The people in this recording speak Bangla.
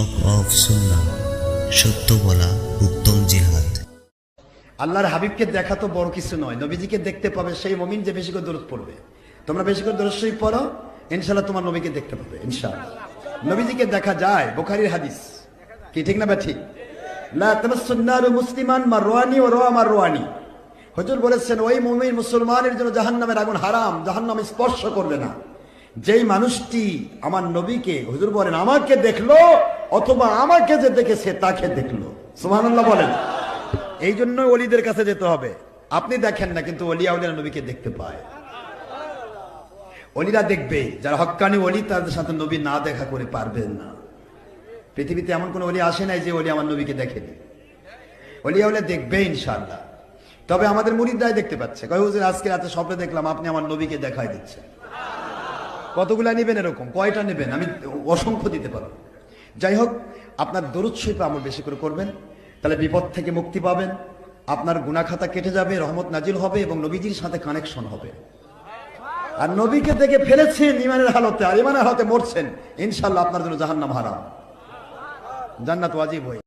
অফ সুন্না সত্য বলা উত্তম জিহাদ। আল্লাহর হাবিবকে দেখা তো বড় কিছু নয়, নবীজিকে দেখতে পাবে সেই মমিন যে বেশি করে দূরত পড়বে। তোমরা বেশি করে দূরত শরীফ পড়ো ইনশাল্লাহ তোমার নবীকে দেখতে পাবে, ইনশাআল্লাহ। নবীজিকে দেখা যায়, বোখারির হাদিস। কি, ঠিক না বা ঠিক লা তামাসসুন্নারু মুসলিমান মারওয়ানি ওয়া রাওয়া মারওয়ানি। হুজুর বলেছেন, ওই মুমিন মুসলমানের জন্য জাহান্নামের আগুন হারাম, জাহান্নাম স্পর্শ করবে না। যেই মানুষটি আমার নবীকে, হুজুর বলেন, আমাকে দেখল অথবা আমাকে যে দেখেছে, তাকে দেখল। সুবহানাল্লাহ বলেন। এই জন্য অলিদের কাছে যেতে হবে। আপনি দেখেন না, কিন্তু অলিয়া নবীকে দেখতে পায়। অলিরা দেখবে, যারা হক্কানি অলি তাদের সাথে নবী না দেখা করে পারবেন না। পৃথিবীতে এমন কোন অলি আসে নাই যে অলি আমার নবীকে দেখেনি। অলিয়া উলিয়া দেখবে ইনশাল্লাহ তবে আমাদের মুরিদরাই দেখতে পাচ্ছে। আজকে রাতে স্বপ্নে দেখলাম আপনি আমার নবীকে দেখাই দিচ্ছেন। কতগুলা নেবেন এরকম? কয়টা নেবেন? আমি অসংখ্য দিতে পারব। যাই হোক, আপনার দরুদ শিল্প আমল বেশি করে করবেন, তাহলে বিপদ থেকে মুক্তি পাবেন, আপনার গুনাখাতা কেটে যাবে, রহমত নাজিল হবে এবং নবীজির সাথে কানেকশন হবে। আর নবীকে দেখে ফেলেছেন ইমানের হালতে, আর ইমানের হালতে মরছেন ইনশাল্লাহ আপনার জন্য জাহান্নাম হারাম। জান্নাত ওয়াজিব হয়ে